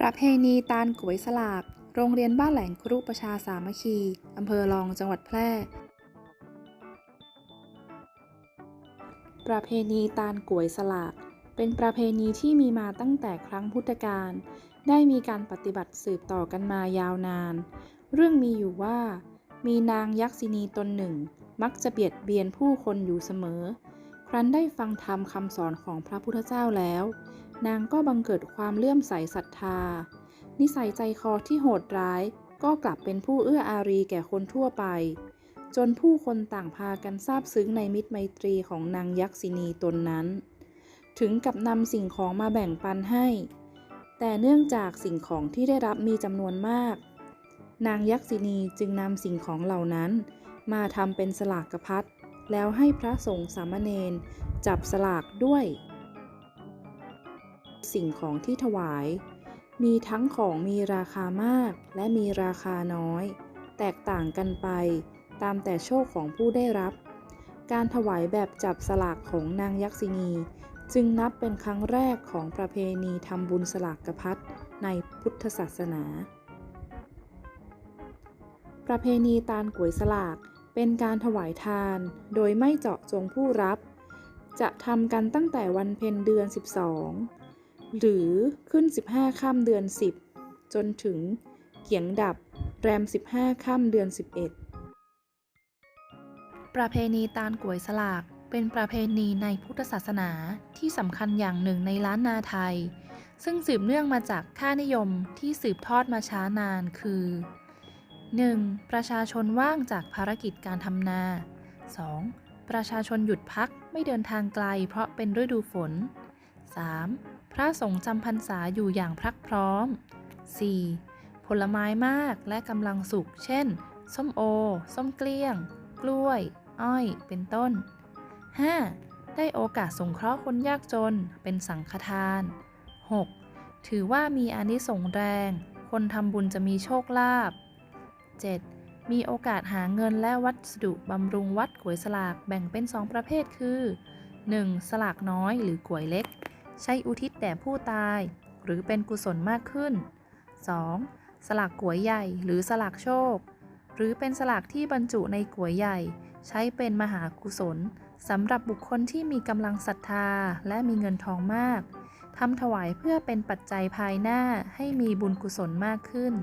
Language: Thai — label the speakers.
Speaker 1: ประเพณีตาลก๋วยสลาก โรงเรียนบ้านแหลงครุประชาสามัคคี อำเภอรองจังหวัดแพร่ ประเพณีตาลก๋วยสลาก เป็นประเพณีที่มีมาตั้งแต่ครั้งพุทธกาล ได้มีการปฏิบัติสืบต่อกันมายาวนาน เรื่องมีอยู่ว่า มีนางยักษินีตนหนึ่ง มักจะเบียดเบียนผู้คนอยู่เสมอ ครั้นได้ฟังธรรมคำสอนของพระพุทธเจ้าแล้ว นางก็บังเกิดความเลื่อมใสศรัทธา นิสัยใจคอที่โหดร้ายก็กลับเป็นผู้เอื้ออารีแก่คนทั่วไป จนผู้คนต่างพากันซาบซึ้งในมิตรไมตรีของนางยักษินีตนนั้น ถึงกับนำสิ่งของมาแบ่งปันให้ แต่เนื่องจากสิ่งของที่ได้รับมีจำนวนมาก นางยักษินีจึงนำสิ่งของเหล่านั้น มาทำเป็นสลากกระพัดแล้วให้พระสงฆ์สามเณรจับสลากด้วย สิ่งของที่ถวาย มีทั้งของมีราคามากและมีราคาน้อย แตกต่างกันไปตามแต่โชคของผู้ได้รับ การถวายแบบจับสลากของนางยักษินี จึงนับเป็นครั้งแรกของประเพณีทำบุญสลากกระพัดในพุทธศาสนา ประเพณีตาลก๋วยสลากเป็นการถวายทาน โดยไม่เจาะจงผู้รับ จะทำกันตั้งแต่วันเพ็ญเดือน 12 หรือขึ้น 15ค่ำเดือน 10 จนถึงเกียงดับแรม 15ค่ำเดือน 11 ประเพณีตาลก๋วยสลากเป็นประเพณีในพุทธศาสนาที่สำคัญอย่างหนึ่งในล้านนาไทย ซึ่งสืบเนื่องมาจากค่านิยมที่สืบทอดมาช้านานคือ 1. ประชาชนว่างจากภารกิจการทำนา 2. ประชาชนหยุดพักไม่เดินทางไกลเพราะเป็นฤดูฝน 3. พระสงฆ์จำพรรษาอยู่อย่างพรักพร้อม 4. ผลไม้มากและกำลังสุก เช่น ส้มโอ ส้มเกลี้ยง กล้วย อ้อย เป็นต้น 5. ได้โอกาสสงเคราะห์คนยากจน เป็นสังฆทาน 6. ถือว่ามีอานิสงส์แรง คนทำบุญจะมีโชคลาภ 7. มีโอกาสหาเงินและวัสดุบำรุงวัดกวยสลากแบ่งเป็น 2 ประเภทคือ 1. สลากน้อยหรือกวยเล็ก ใช้อุทิศแด่ผู้ตาย หรือเป็นกุศลมากขึ้น 2. สลากก๋วยใหญ่หรือสลากโชค หรือเป็นสลากที่บรรจุในก๋วยใหญ่ ใช้เป็นมหากุศลสำหรับบุคคลที่มีกำลังศรัทธาและมีเงินทองมากทำถวายเพื่อเป็นปัจจัยภายหน้าให้มีบุญกุศลมากขึ้น